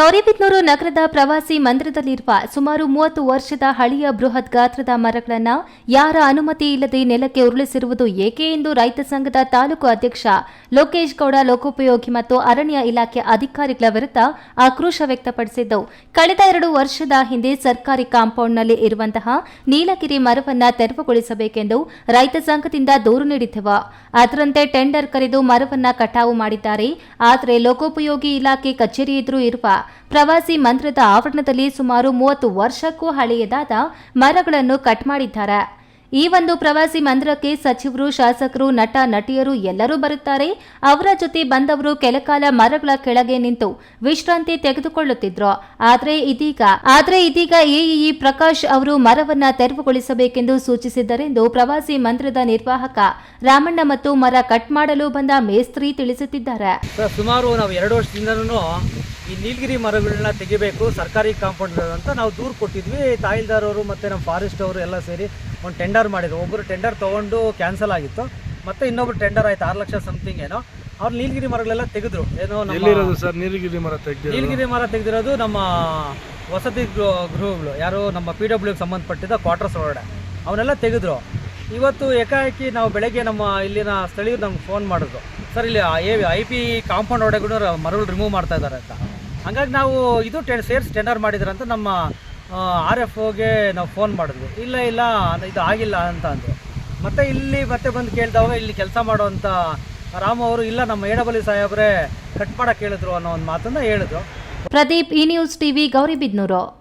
ಗೌರಿಬಿದನೂರು ನಗರದ ಪ್ರವಾಸಿ ಮಂದಿರದಲ್ಲಿರುವ ಸುಮಾರು ಮೂವತ್ತು ವರ್ಷದ ಹಳೆಯ ಬೃಹತ್ ಗಾತ್ರದ ಮರಗಳನ್ನು ಯಾರ ಅನುಮತಿ ಇಲ್ಲದೆ ನೆಲಕ್ಕೆ ಉರುಳಿಸಿರುವುದು ಏಕೆ ಎಂದು ರೈತ ಸಂಘದ ತಾಲೂಕು ಅಧ್ಯಕ್ಷ ಲೋಕೇಶ್ ಗೌಡ ಲೋಕೋಪಯೋಗಿ ಮತ್ತು ಅರಣ್ಯ ಇಲಾಖೆ ಅಧಿಕಾರಿಗಳ ವಿರುದ್ಧ ಆಕ್ರೋಶ ವ್ಯಕ್ತಪಡಿಸಿದ್ದು, ಕಳೆದ ಎರಡು ವರ್ಷದ ಹಿಂದೆ ಸರ್ಕಾರಿ ಕಾಂಪೌಂಡ್ನಲ್ಲಿ ಇರುವಂತಹ ನೀಲಗಿರಿ ಮರವನ್ನ ತೆರವುಗೊಳಿಸಬೇಕೆಂದು ರೈತ ಸಂಘದಿಂದ ದೂರು ನೀಡಿದ್ದೆವು. ಅದರಂತೆ ಟೆಂಡರ್ ಕರೆದು ಮರವನ್ನ ಕಟಾವು ಮಾಡಿದ್ದಾರೆ. ಆದರೆ ಲೋಕೋಪಯೋಗಿ ಇಲಾಖೆ ಕಚೇರಿ ಎದುರು ಇರುವ ಪ್ರವಾಸಿ ಮಂದಿರದ ಆವರಣದಲ್ಲಿ ಸುಮಾರು ಮೂವತ್ತು ವರ್ಷಕ್ಕೂ ಹಳೆಯದಾದ ಮರಗಳನ್ನು ಕಟ್ ಮಾಡಿದ್ದಾರೆ. ಈ ಒಂದು ಪ್ರವಾಸಿ ಮಂದಿರಕ್ಕೆ ಸಚಿವರು, ಶಾಸಕರು, ನಟ, ನಟಿಯರು ಎಲ್ಲರೂ ಬರುತ್ತಾರೆ. ಅವರ ಜೊತೆ ಬಂದವರು ಕೆಲಕಾಲ ಮರಗಳ ಕೆಳಗೆ ನಿಂತು ವಿಶ್ರಾಂತಿ ತೆಗೆದುಕೊಳ್ಳುತ್ತಿದ್ರು. ಆದರೆ ಇದೀಗ ಆದರೆ ಇದೀಗ ಎಇಇ ಪ್ರಕಾಶ್ ಅವರು ಮರವನ್ನ ತೆರವುಗೊಳಿಸಬೇಕೆಂದು ಸೂಚಿಸಿದ್ದರೆಂದು ಪ್ರವಾಸಿ ಮಂದಿರದ ನಿರ್ವಾಹಕ ರಾಮಣ್ಣ ಮತ್ತು ಮರ ಕಟ್ ಮಾಡಲು ಬಂದ ಮೇಸ್ತ್ರಿ ತಿಳಿಸುತ್ತಿದ್ದಾರೆ. ಸುಮಾರು ನಾವು ಎರಡು ವರ್ಷದಿಂದನೂ ಈ ನೀಲಗಿರಿ ಮರಗಳನ್ನ ತೆಗಿಬೇಕು, ಸರ್ಕಾರಿ ಕಾಂಪೌಂಡ್ ಅಂತ ನಾವು ದೂರು ಕೊಟ್ಟಿದ್ವಿ. ತಾಯಿಲ್ದಾರ್ ಅವರು ಮತ್ತೆ ನಮ್ಮ ಫಾರೆಸ್ಟ್ ಅವರು ಎಲ್ಲ ಸೇರಿ ಒಂದು ಟೆಂಡರ್ ಮಾಡಿದ್ರು. ಒಬ್ಬರು ಟೆಂಡರ್ ತೊಗೊಂಡು ಕ್ಯಾನ್ಸಲ್ ಆಗಿತ್ತು. ಮತ್ತೆ ಇನ್ನೊಬ್ರು ಟೆಂಡರ್ ಆಯ್ತು ಆರು ಲಕ್ಷ ಸಮಥಿಂಗ್ ಏನೋ. ಅವ್ರು ನೀಲಗಿರಿ ಮರಗಳೆಲ್ಲ ತೆಗೆದ್ರು. ಏನೋ ಎಲ್ಲಿರೋದು ಸರ್? ನೀಲಗಿರಿ ಮರ ತೆಗ್ದಿರೋದು? ನೀಲಗಿರಿ ಮರ ತೆಗೆದಿರೋದು ನಮ್ಮ ವಸತಿ ಗೃಹ ಗೃಹಗಳು. ಯಾರು ನಮ್ಮ ಪಿ ಡಬ್ಲ್ಯೂಗೆ ಸಂಬಂಧಪಟ್ಟಿದ್ದ ಕ್ವಾರ್ಟರ್ಸ್ ಒಳಗಡೆ. ಅವನ್ನೆಲ್ಲ ತೆಗೆದ್ರು. ಇವತ್ತು ಏಕಾಏಕಿ ನಾವು ಬೆಳಗ್ಗೆ ನಮ್ಮ ಇಲ್ಲಿನ ಸ್ಥಳೀಯರು ನಮ್ಗೆ ಫೋನ್ ಮಾಡಿದ್ರು. ಸರ್ ಇಲ್ಲಿ ಐ ಪಿ ಕಾಂಪೌಂಡ್ ಒಳಗಡೆ ಮರಗಳು ರಿಮೂವ್ ಮಾಡ್ತಾ ಇದ್ದಾರೆ ಅಂತ. ಹಂಗಾಗಿ ನಾವು ಇದು ಟೆ ಸೇರ್ಸ್ ಟೆಂಡರ್ ಮಾಡಿದ್ರಂತ ನಮ್ಮ ಆರ್ ಎಫ್ ಓಗೆ ನಾವು ಫೋನ್ ಮಾಡಿದ್ವಿ. ಇಲ್ಲ ಇಲ್ಲ ಇದು ಆಗಿಲ್ಲ ಅಂತ ಅಂದರು. ಮತ್ತೆ ಇಲ್ಲಿ ಮತ್ತೆ ಬಂದು ಕೇಳಿದವಾಗ ಇಲ್ಲಿ ಕೆಲಸ ಮಾಡುವಂಥ ರಾಮ ಅವರು, ಇಲ್ಲ, ನಮ್ಮ ಏಡಬಲಿ ಸಾಹೇಬ್ರೆ ಕಟ್ ಮಾಡಕ್ಕೆ ಹೇಳಿದ್ರು ಅನ್ನೋ ಒಂದು ಮಾತನ್ನು ಹೇಳಿದ್ರು. ಪ್ರದೀಪ್, ಈ ನ್ಯೂಸ್ ಟಿವಿ ಗೌರಿಬಿದ್ನೂರು.